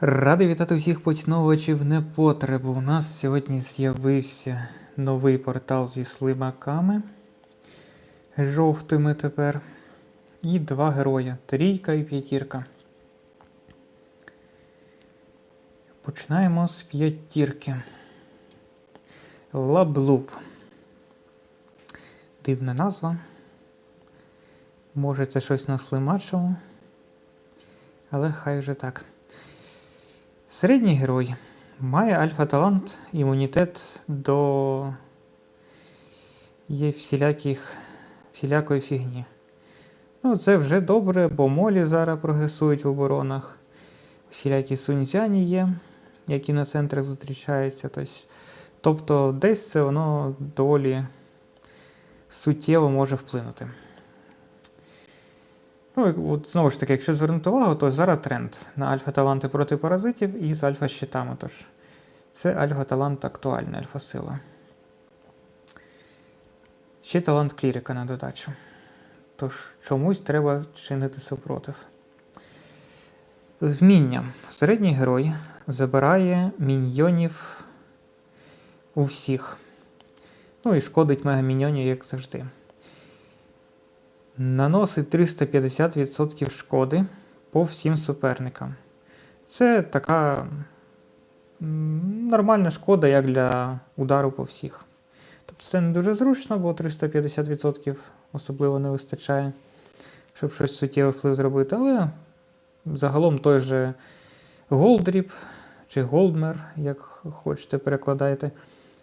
Радий вітати всіх поціновувачів непотребу. У нас сьогодні з'явився новий портал зі слимаками. Жовтими тепер. І два героя трійка і п'ятірка. Починаємо з п'ятірки. Лаблуб. Дивна назва. Може, це щось на слимачому. Але хай вже так. Середній герой має альфа-талант, імунітет до є всіляких, всілякої фігні. Ну, це вже добре, бо молі зараз прогресують в оборонах. Всілякі сунцяні є, які на центрах зустрічаються. Тобто, десь це воно доволі суттєво може вплинути. Ну, от знову ж таки, якщо звернути увагу, то зараз тренд на альфа-таланти проти паразитів і з альфа-щитами. Тож це альфа-талант актуальна альфа-сила. Ще талант клірика на додачу. Тож чомусь треба чинити супротив. Вміння. Середній герой забирає міньйонів у всіх. Ну і шкодить мегаміньйонів, як завжди. Наносить 350% шкоди по всім суперникам. Це така нормальна шкода, як для удару по всіх. Тобто це не дуже зручно, бо 350% особливо не вистачає, щоб щось суттєвий вплив зробити. Але загалом той же Голдріп чи Голдмер, як хочете перекладайте,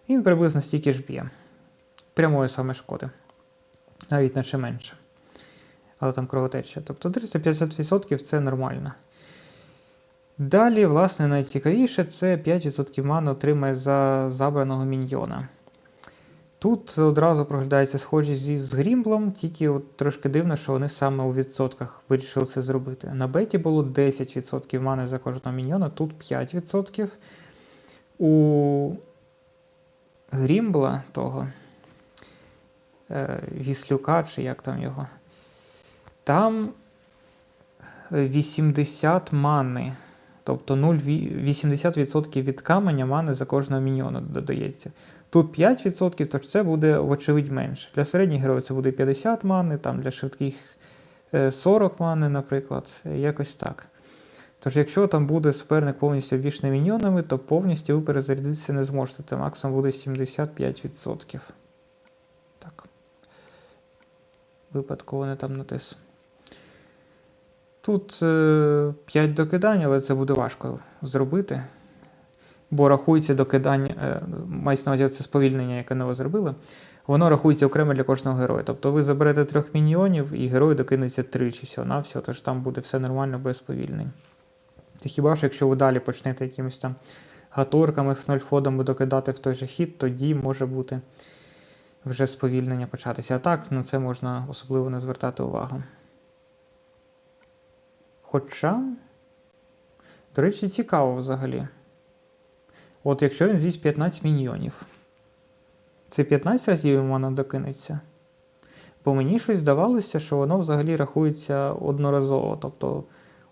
він приблизно стільки ж б'є. Прямої саме шкоди. Навіть наче менше але там кровотеча. Тобто 350% це нормально. Далі, власне, найцікавіше це 5% мани отримає за забраного міньйона. Тут одразу проглядається схожість з Грімблом, тільки от трошки дивно, що вони саме у відсотках вирішили це зробити. На беті було 10% мани за кожного міньйона, тут 5%. У Грімбла того е, Віслюка, чи як там його. Там 80 мани. Тобто 0, 80% від каменя мани за кожного міньйона додається. Тут 5%, тож це буде, вочевидь, менше. Для середніх героїв це буде 50 мани, там для швидких 40 мани, наприклад, якось так. Тож, якщо там буде суперник повністю обвішаний міньйонами, то повністю ви перезарядитися не зможете. Це максимум буде 75%. Так. Випадково не там натис. Тут е, 5 докидань, але це буде важко зробити. Бо рахується докидання, е, мається на увазі це сповільнення, яке не ви зробили. Воно рахується окремо для кожного героя. Тобто ви заберете трьох міньйонів і герой докинеться тричі всього на всього, тож там буде все нормально без сповільнень. Хіба що якщо ви далі почнете якимось там гаторками з нольфодами докидати в той же хід, тоді може бути вже сповільнення початися. А так на це можна особливо не звертати увагу. Хоча, до речі, цікаво взагалі. От якщо він з'їсть 15 міньйонів, це 15 разів йому вона докинеться. Бо мені щось здавалося, що воно взагалі рахується одноразово. Тобто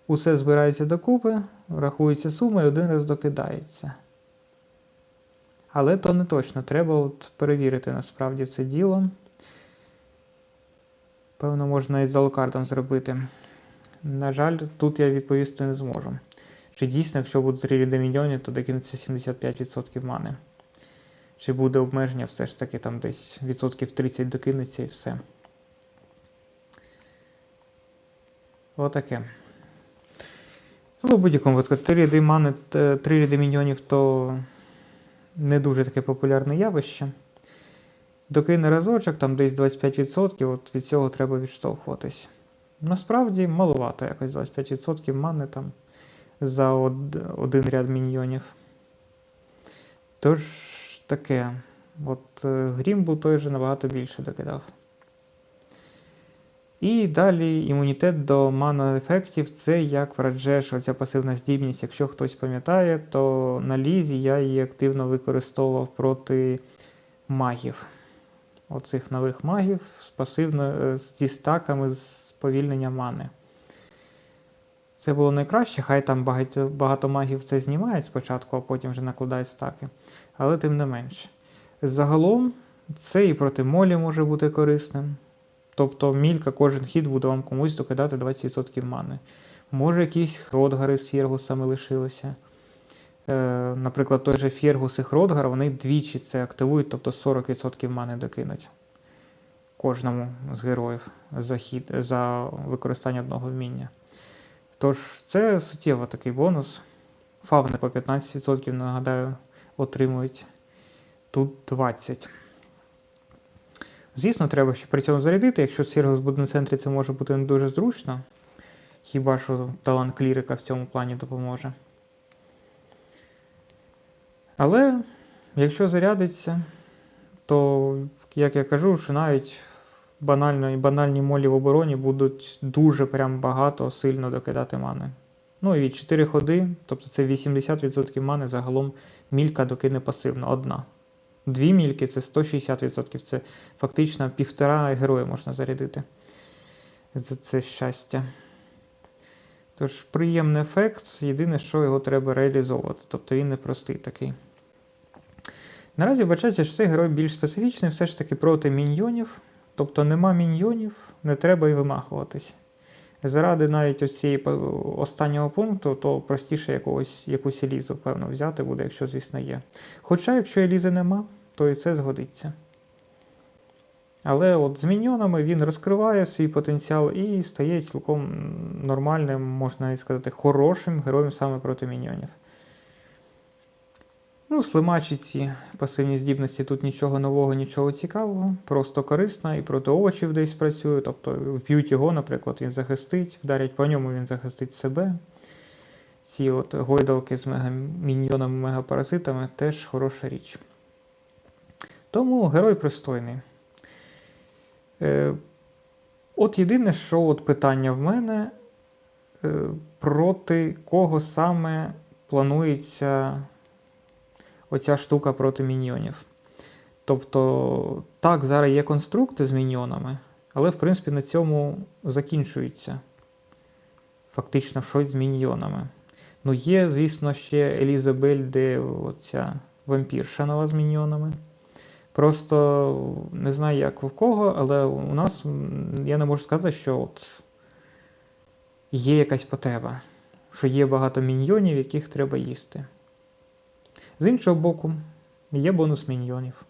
усе збирається докупи, рахується сума і один раз докидається. Але то не точно. Треба от перевірити насправді це діло. Певно, можна і з залокардом зробити. На жаль, тут я відповісти не зможу. Чи дійсно, якщо будуть 3 ряди мільйонів, то докинеться 75% мани. Чи буде обмеження все ж таки там десь відсотків 30 докинеться і все. Отаке. Ну, в будь-якому випадку, 3 ряди мани, 3 ряди мільйонів то не дуже таке популярне явище. Докине разочок, там десь 25%, от від цього треба відштовхуватись. Насправді маловато якось 25% мани там за од, один ряд міньйонів. Тож таке. От е, Грім був той же набагато більше докидав. І далі імунітет до мана-ефектів це як Раджеш, оця пасивна здібність. Якщо хтось пам'ятає, то на лізі я її активно використовував проти магів. Оцих нових магів з пасивно, е, зі стаками з сповільнення мани. Це було найкраще, хай там багато, багато магів це знімають спочатку, а потім вже накладають стаки. Але тим не менше. Загалом це і проти молі може бути корисним. Тобто мілька кожен хід буде вам комусь докидати 20% мани. Може, якісь Хродгари з Фєргусами лишилися. Е, наприклад, той же Фєргус і Хродгар, вони двічі це активують, тобто 40% мани докинуть кожному з героїв за, хід, за використання одного вміння. Тож, це суттєво такий бонус. Фавни по 15%, нагадаю, отримують. Тут 20%. Звісно, треба ще при цьому зарядити. Якщо Сіргус буде на центрі, це може бути не дуже зручно. Хіба що талант клірика в цьому плані допоможе. Але якщо зарядиться, то, як я кажу, що навіть банально і банальні молі в обороні будуть дуже прям багато сильно докидати мани. Ну і 4 ходи, тобто це 80% мани загалом мілька докине пасивно, одна. Дві мільки це 160%. Це фактично півтора героя можна зарядити за це щастя. Тож, приємний ефект, єдине, що його треба реалізовувати. Тобто він непростий такий. Наразі вбачається, що цей герой більш специфічний, все ж таки проти міньйонів. Тобто нема міньйонів, не треба і вимахуватись. Заради навіть ось цієї останнього пункту, то простіше якогось, якусь елізу, певно, взяти буде, якщо, звісно, є. Хоча, якщо елізи нема, то і це згодиться. Але от з міньйонами він розкриває свій потенціал і стає цілком нормальним, можна навіть сказати, хорошим героєм саме проти міньйонів. Ну, слимачі ці пасивні здібності тут нічого нового, нічого цікавого, просто корисно і проти овочів десь працює. Тобто вб'ють його, наприклад, він захистить, вдарять по ньому, він захистить себе. Ці от гойдалки з мегаміньйонами, мегапаразитами теж хороша річ. Тому герой пристойний. Е, От єдине, що от питання в мене, е, проти кого саме планується оця штука проти міньйонів. Тобто, так, зараз є конструкти з міньйонами, але, в принципі, на цьому закінчується фактично щось з міньйонами. Ну, є, звісно, ще Елізабель, де оця вампірша нова з міньйонами. Просто не знаю, як в кого, але у нас я не можу сказати, що от є якась потреба, що є багато міньйонів, яких треба їсти. З іншого боку, є бонус міньйонів.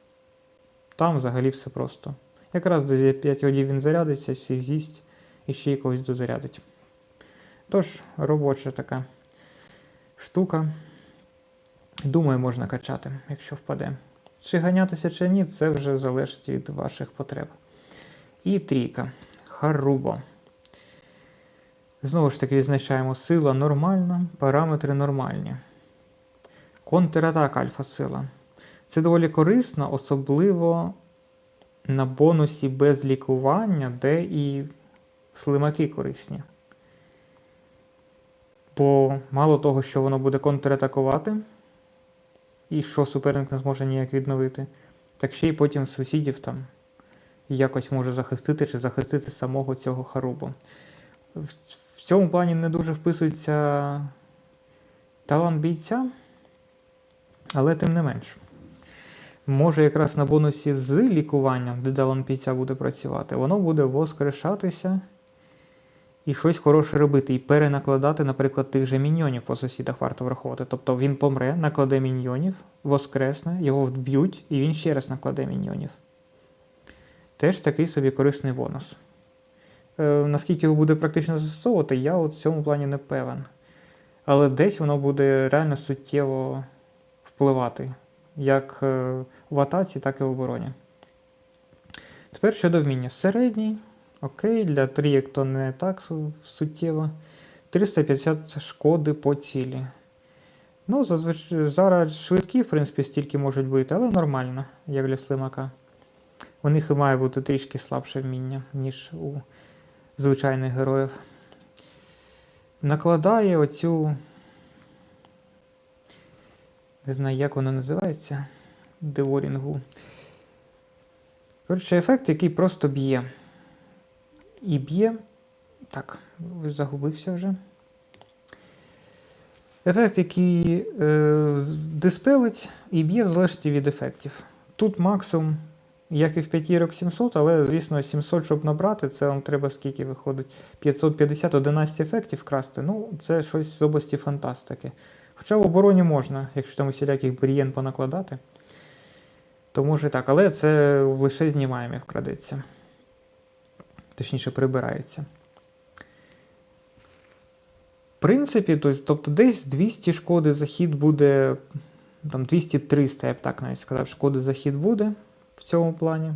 Там взагалі все просто. Якраз до 5 годів він зарядиться, всіх з'їсть і ще й когось дозарядить. Тож, робоча така штука. Думаю, можна качати, якщо впаде. Чи ганятися, чи ні, це вже залежить від ваших потреб. І трійка. Харубо. Знову ж таки, відзначаємо сила нормальна, параметри нормальні. Контратака альфа-сила. Це доволі корисно, особливо на бонусі без лікування, де і слимаки корисні. Бо мало того, що воно буде контратакувати, і що суперник не зможе ніяк відновити, так ще й потім сусідів там якось може захистити чи захистити самого цього харубу. В цьому плані не дуже вписується талант бійця. Але тим не менш. Може, якраз на бонусі з лікуванням, де пійця буде працювати, воно буде воскрешатися і щось хороше робити, і перенакладати, наприклад, тих же міньйонів по сусідах варто враховувати. Тобто він помре, накладе міньйонів, воскресне, його вб'ють, і він ще раз накладе міньйонів. Теж такий собі корисний бонус. Е, Наскільки його буде практично застосовувати, я от в цьому плані не певен. Але десь воно буде реально суттєво впливати як е, в атаці, так і в обороні. Тепер щодо вміння. Середній. Окей, для трієк то не так суттєво. 350 шкоди по цілі. Ну, зазвичай зараз швидкі, в принципі, стільки можуть бути, але нормально, як для слимака. У них і має бути трішки слабше вміння, ніж у звичайних героїв. Накладає оцю не знаю, як воно називається. Деворінгу. Коротше, ефект, який просто б'є. І б'є. Так, загубився вже. Ефект, який е, диспелить і б'є в залежності від ефектів. Тут максимум, як і в п'ятірок 700, але, звісно, 700, щоб набрати, це вам треба скільки виходить? 550 11 ефектів красти. Ну, це щось з області фантастики. Хоча в обороні можна, якщо там усіляких брієн понакладати, то може і так, але це лише знімаємо вкрадеться. Точніше, прибирається. В принципі, тобто десь 200 шкоди за хід буде, там 200-300, я б так навіть сказав, шкоди за хід буде в цьому плані.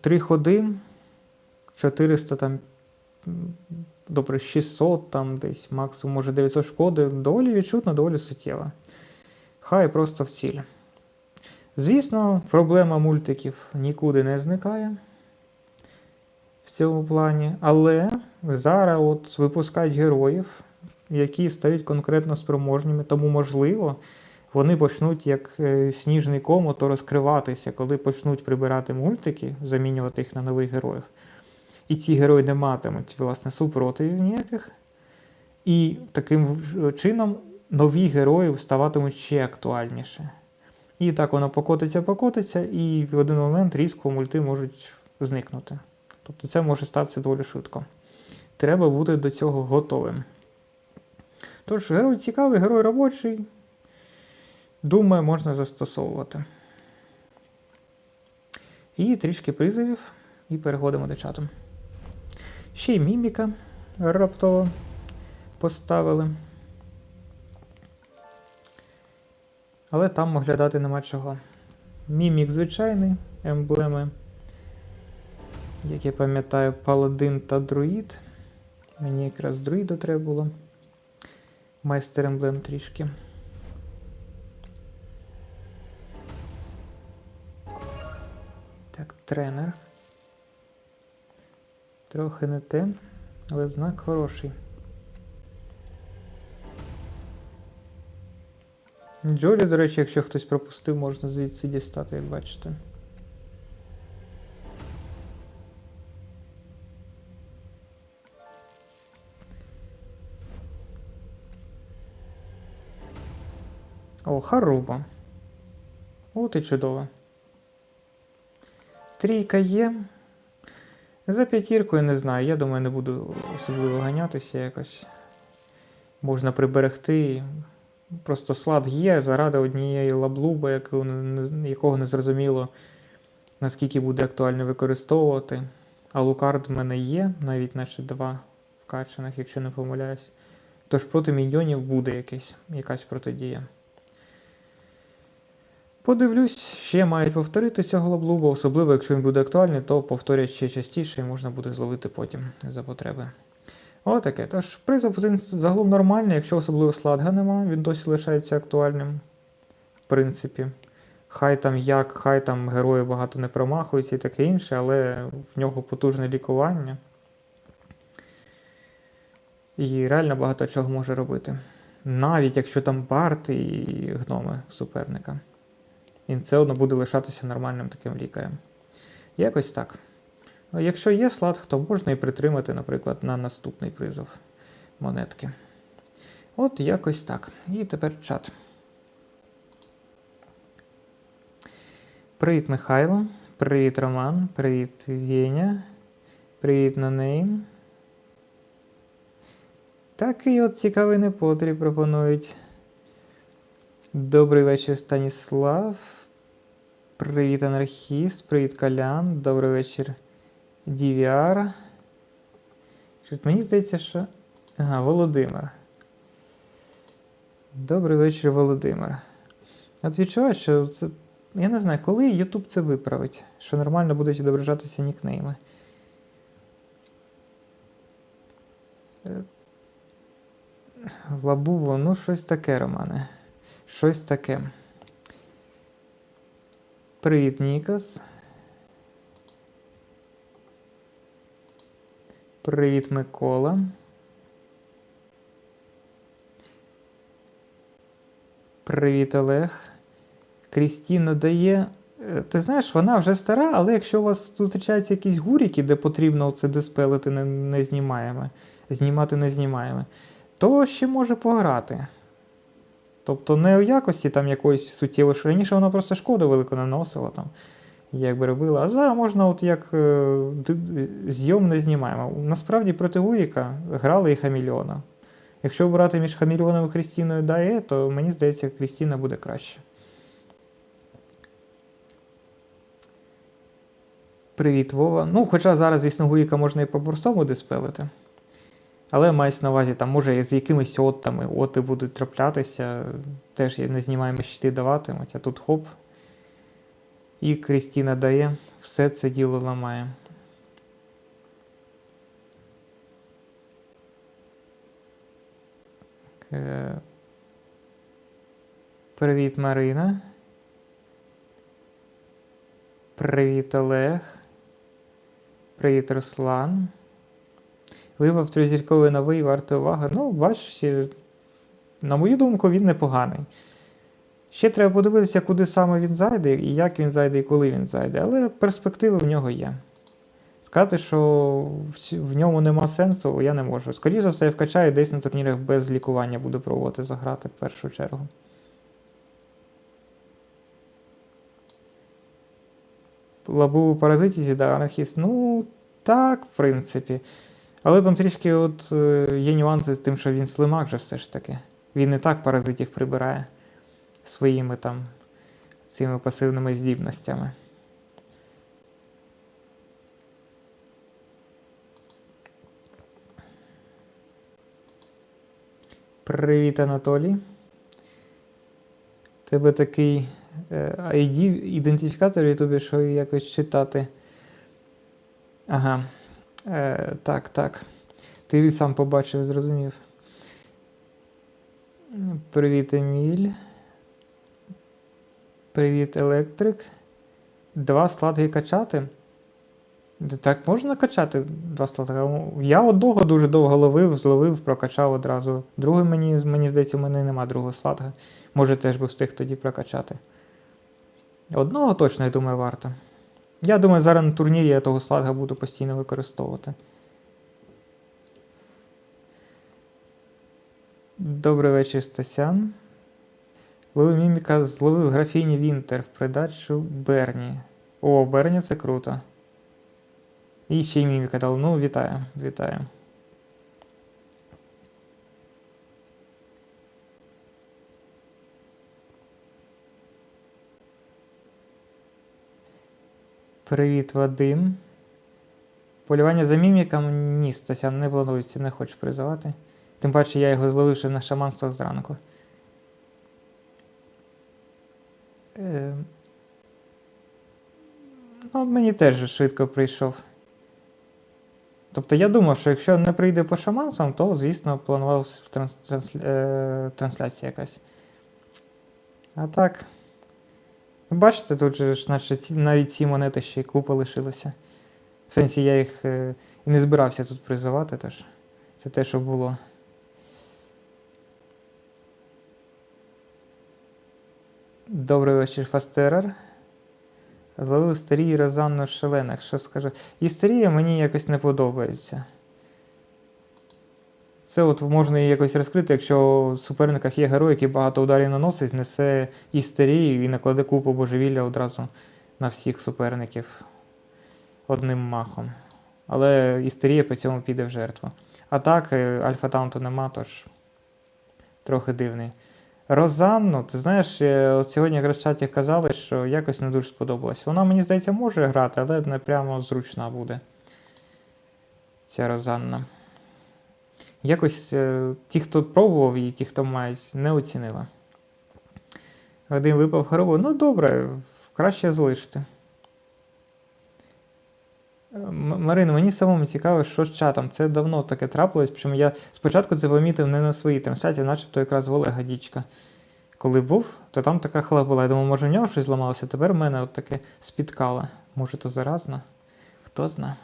Три ходи, 400 там, добре, 600 там десь, максимум, може 900 шкоди, доволі відчутно, доволі суттєво. Хай просто в ціль. Звісно, проблема мультиків нікуди не зникає в цьому плані, але зараз от випускають героїв, які стають конкретно спроможніми, тому можливо. Вони почнуть як е, сніжний ком то розкриватися, коли почнуть прибирати мультики, замінювати їх на нових героїв. І ці герої не матимуть власне супротивів ніяких. І таким чином нові герої ставатимуть ще актуальніше. І так воно покотиться, покотиться, і в один момент різко мульти можуть зникнути. Тобто це може статися доволі швидко. Треба бути до цього готовим. Тож, герой цікавий, герой робочий. Думаю, можна застосовувати. І трішки призовів, і переходимо до чату. Ще й міміка раптово поставили. Але там оглядати нема чого. Мімік звичайний, емблеми. Як я пам'ятаю, паладин та друїд. Мені якраз друїда треба було. Майстер емблем трішки. Так, тренер. Трохи не те, але знак хороший. Джолі, до речі, якщо хтось пропустив, можна звідси дістати, як бачите. О, Харуба. От і чудово. Трійка є. За п'ятіркою не знаю. Я думаю, не буду особливо ганятися якось. Можна приберегти. Просто слад є заради однієї не- якого не зрозуміло, наскільки буде актуально використовувати. А лукард в мене є, навіть наче два вкачаних, якщо не помиляюсь. Тож проти міньйонів буде якесь, якась протидія. Подивлюсь, ще мають повторити цього лаблуба, особливо якщо він буде актуальний, то повторять ще частіше і можна буде зловити потім за потреби. Отаке. Тож призов загалом нормальний, якщо особливо сладга нема, він досі лишається актуальним. В принципі. Хай там як, хай там герої багато не промахуються і таке інше, але в нього потужне лікування. І реально багато чого може робити. Навіть якщо там барти і гноми суперника. Він все одно буде лишатися нормальним таким лікарем. Якось так. Якщо є слад, то можна і притримати, наприклад, на наступний призов монетки. От якось так. І тепер чат. Привіт, Михайло. Привіт, Роман. Привіт, Вєня. Привіт, Нонейм. Такий от цікавий непотріб пропонують. Добрий вечір, Станіслав. Привіт, анархіст. Привіт, Колян. Добрий вечір, DVR. Мені здається, що. Ага, Володимир. Добрий вечір, Володимир. От відчуваю, що це. Я не знаю, коли YouTube це виправить, що нормально будуть відображатися нікнейми. Е, Лабубо, ну щось таке, Романе. Щось таке. Привіт, Нікас. Привіт, Микола. Привіт, Олег. Крістіна дає. Е, Ти знаєш, вона вже стара, але якщо у вас зустрічаються якісь гуріки, де потрібно це диспелити не, не знімаємо, знімати не знімаємо, то ще може пограти. Тобто не у якості там якоїсь суттєвої, що раніше вона просто шкоду велику наносила там, якби робила. А зараз можна, от як е, зйом не знімаємо. Насправді проти Гуріка грали і Хамільона. Якщо обирати між Хамільоном і Крістіною Дає, то мені здається, Крістіна буде краще. Привіт, Вова. Ну, хоча зараз, звісно, Гуріка можна і по-простому диспелити. Але мається на увазі, там може з якимись оттами, оти будуть траплятися, теж не знімаємо щити даватимуть, а тут хоп. І Крістіна дає, все це діло ламає. Е, Привіт, Марина. Привіт, Олег. Привіт, Руслан. Вивав тризірковий новий вартий уваги. Ну, бачиш, е, на мою думку, він непоганий. Ще треба подивитися, куди саме він зайде, і як він зайде, і коли він зайде. Але перспективи в нього є. Сказати, що в ньому нема сенсу, я не можу. Скоріше за все, я вкачаю десь на турнірах без лікування буду пробувати заграти в першу чергу. Лабу паразиті з'їдає анархіст. Ну, так, в принципі. Але там трішки от е, є нюанси з тим, що він слимак же все ж таки. Він не так паразитів прибирає своїми там цими пасивними здібностями. Привіт, Анатолій. Тебе такий е, ID, ідентифікатор в Ютубі, що якось читати. Ага. Е, так, так. Ти сам побачив, зрозумів. Привіт, Еміль. Привіт, електрик. Два сладги качати. Так можна качати два сладги? Я одного дуже довго ловив, зловив, прокачав одразу. Другий мені, мені здається, в мене нема другого сладга. Може теж би встиг тоді прокачати. Одного точно, я думаю, варто. Я думаю, зараз на турнірі я того сладга буду постійно використовувати. Добрий вечір, Стасян. Ловив міміка, зловив графіні Вінтер в придачу Берні. О, Берні це круто. І ще й міміка дали. Ну, вітаю, вітаю. Привіт, Вадим. Полювання за міміком ні, Стасян не планується, не хочу призивати. Тим паче я його зловив ще на шаманствах зранку. Е, Ну, мені теж швидко прийшов. Тобто я думав, що якщо не прийде по шаманствам, то, звісно, планувалася транс, е, трансляція якась. А так. Ви Бачите, тут же ж, наче навіть ці монети ще й купа лишилося. В сенсі я їх е, і не збирався тут призивати, тож це те, що було. Добрий вечір, Фастерер. Зловив старій Розанну Шелених. Що скажу? Істерія мені якось не подобається. Це от можна і якось розкрити, якщо в суперниках є герой, який багато ударів наносить, несе істерію і накладе купу божевілля одразу на всіх суперників одним махом. Але істерія по цьому піде в жертву. А так, е, альфа таунту нема, тож трохи дивний. Розанну, ти знаєш, от сьогодні в чаті казали, що якось не дуже сподобалось. Вона, мені здається, може грати, але не прямо зручна буде. Ця Розанна. Якось е, ті, хто пробував її, ті, хто мають, не оцінили. Один випав хорову. Ну, добре, краще залишити. Е, Марина, мені самому цікаво, що з чатом. Це давно таке трапилось, причому я спочатку це помітив не на своїй трансляції, начебто якраз в Олега Дічка. Коли був, то там така хала була. Я думаю, може в нього щось зламалося, тепер в мене от таке спіткало. Може, то заразно? Хто зна.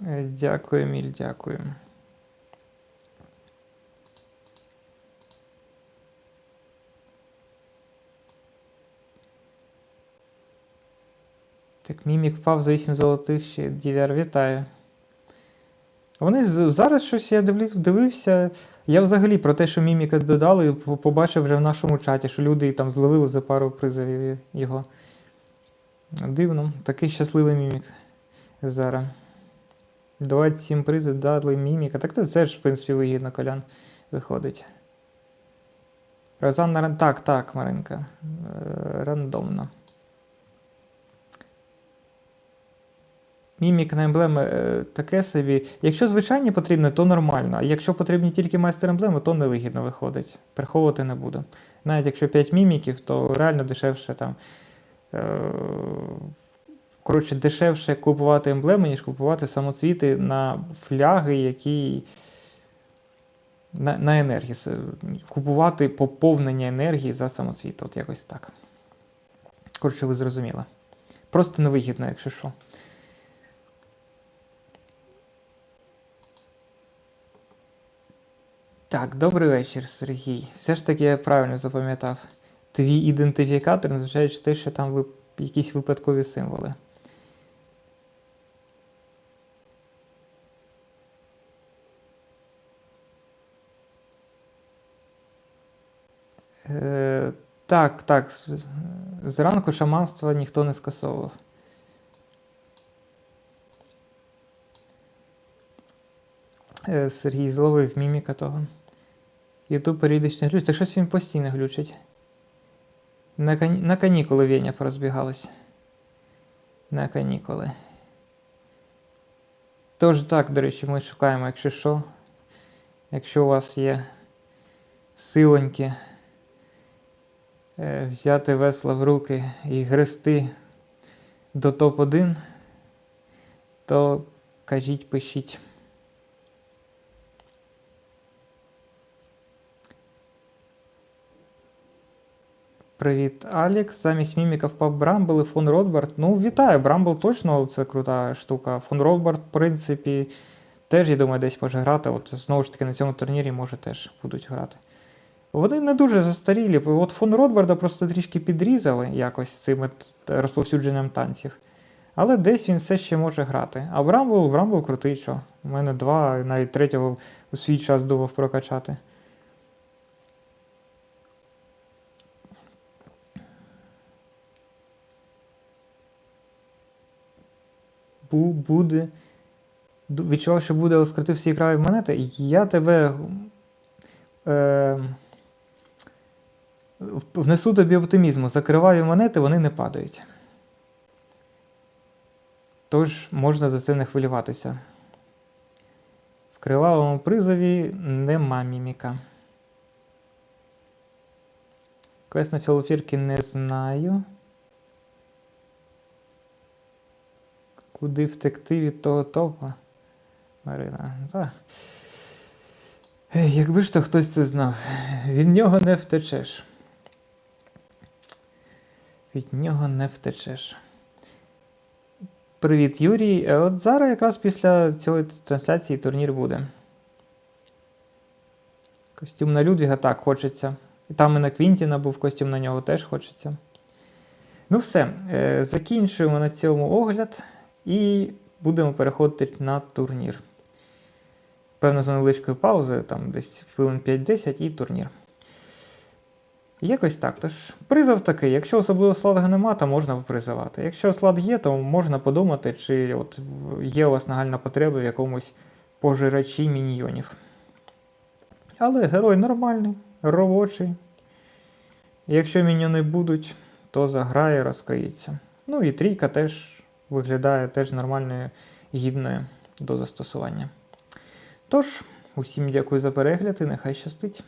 Дякую, Еміль, дякую. Так, мімік впав за 8 золотих ще DVR, вітаю. Вони зараз щось я дивився. Я взагалі про те, що міміка додали, побачив вже в нашому чаті, що люди там зловили за пару призовів його. Дивно, такий щасливий мімік зараз. 27 призів дали міміка. Так це теж, в принципі, вигідно, колян виходить. Розанна Так, так, Маринка. Е, Рандомно. Мімік на емблеми е, таке собі. Якщо звичайні потрібні, то нормально. А якщо потрібні тільки майстер емблеми, то невигідно виходить. Приховувати не буду. Навіть якщо 5 міміків, то реально дешевше там. Коротше, дешевше купувати емблеми, ніж купувати самоцвіти на фляги, які. На, на енергії. Купувати поповнення енергії за самоцвіт. От якось так. Коротше, ви зрозуміли. Просто невигідно, якщо що. Так, добрий вечір, Сергій. Все ж таки я правильно запам'ятав. Твій ідентифікатор, незважаючи те, що там ви... якісь випадкові символи. Е, так, так. Зранку шаманства ніхто не скасовував. Е, Сергій зловив міміка того. Ютуб періодично глючить. Та щось він постійно глючить. На, кані... на канікули Веня порозбігалась. На канікули. Тож так, до речі, ми шукаємо, якщо що. Якщо у вас є силоньки взяти весла в руки і грести до топ-1, то кажіть, пишіть. Привіт, Алікс. Замість міміка впав Брамбл і фон Ротбард. Ну, вітаю, Брамбл точно це крута штука. Фон Ротбард, в принципі, теж, я думаю, десь може грати. От знову ж таки на цьому турнірі може теж будуть грати. Вони не дуже застарілі. От фон Ротбарда просто трішки підрізали якось цим розповсюдженням танців. Але десь він все ще може грати. А Брамбл, Брамбл крутий, що. У мене два, навіть третього у свій час думав прокачати. Бу, буде. Відчував, що буде, скрутив всі яскраві монети. Я тебе. Е, внесу тобі оптимізму. Закриваю монети, вони не падають. Тож можна за це не хвилюватися. В кривавому призові нема міміка. Квест на філофірки не знаю. Куди втекти від того топа? Марина. Та. Ей, якби ж то хтось це знав, від нього не втечеш. Від нього не втечеш. Привіт, Юрій. Е, От зараз якраз після цієї трансляції турнір буде. Костюм на Людвіга так хочеться. І там і на Квінтіна був костюм на нього теж хочеться. Ну все, е, закінчуємо на цьому огляд і будемо переходити на турнір. Певно, з невеличкою паузою, там десь хвилин 5-10 і турнір. Якось так. Тож, призов такий. Якщо особливо сладга нема, то можна призивати. Якщо слад є, то можна подумати, чи от є у вас нагальна потреба в якомусь пожирачі міньйонів. Але герой нормальний, робочий. Якщо міньйони будуть, то заграє, розкриється. Ну і трійка теж виглядає теж нормальною, гідною до застосування. Тож, усім дякую за перегляд і нехай щастить.